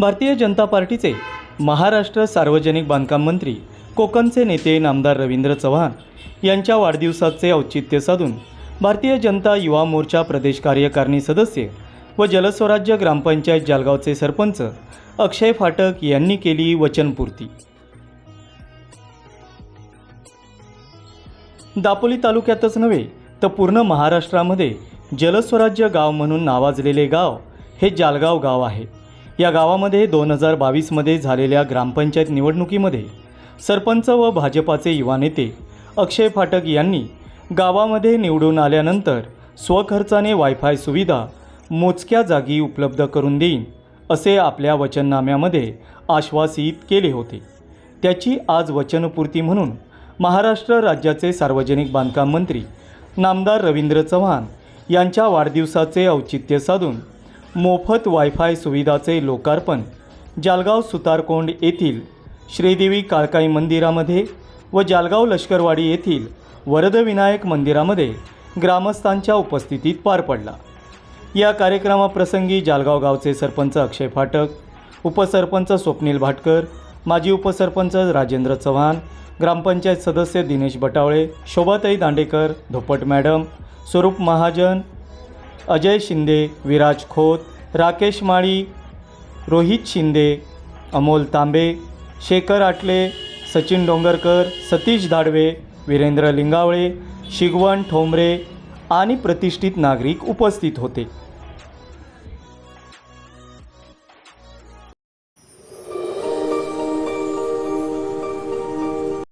भारतीय जनता पार्टीचे महाराष्ट्र सार्वजनिक बांधकाम मंत्री कोकणचे नेते नामदार रवींद्र चव्हाण यांच्या वाढदिवसाचे औचित्य साधून भारतीय जनता युवा मोर्चा प्रदेश कार्यकारिणी सदस्य व जलस्वराज्य ग्रामपंचायत जालगावचे सरपंच अक्षय फाटक यांनी केली वचनपूर्ती. दापोली तालुक्यातच नव्हे तर पूर्ण महाराष्ट्रामध्ये जलस्वराज्य गाव म्हणून नावाजलेले गाव हे जालगाव गाव आहे. या गावामध्ये दोन हजार बावीसमध्ये झालेल्या ग्रामपंचायत निवडणुकीमध्ये सरपंच व भाजपाचे युवा नेते अक्षय फाटक यांनी गावामध्ये निवडून आल्यानंतर स्वखर्चाने वायफाय सुविधा मोजक्या जागी उपलब्ध करून देईन असे आपल्या वचननाम्यामध्ये आश्वासित केले होते. त्याची आज वचनपूर्ती म्हणून महाराष्ट्र राज्याचे सार्वजनिक बांधकाम मंत्री नामदार रवींद्र चव्हाण यांच्या वाढदिवसाचे औचित्य साधून मोफत वायफाय सुविधाचे लोकार्पण जालगाव सुतारकोंड येथील श्रीदेवी काळकाई मंदिरामध्ये व जालगाव लष्करवाडी येथील वरदविनायक मंदिरामध्ये ग्रामस्थांच्या उपस्थितीत पार पडला. या कार्यक्रमाप्रसंगी जालगाव गावचे सरपंच अक्षय फाटक उपसरपंच स्वप्नील भाटकर माजी उपसरपंच राजेंद्र चव्हाण ग्रामपंचायत सदस्य दिनेश बटावळे शोभाताई दांडेकर धोपट मॅडम स्वरूप महाजन अजय शिंदे विराज खोत राकेश माळी रोहित शिंदे अमोल तांबे शेखर आटले सचिन डोंगरकर सतीश दाडवे वीरेंद्र लिंगावळे शिगवण ठोंबरे आणि प्रतिष्ठित नागरिक उपस्थित होते.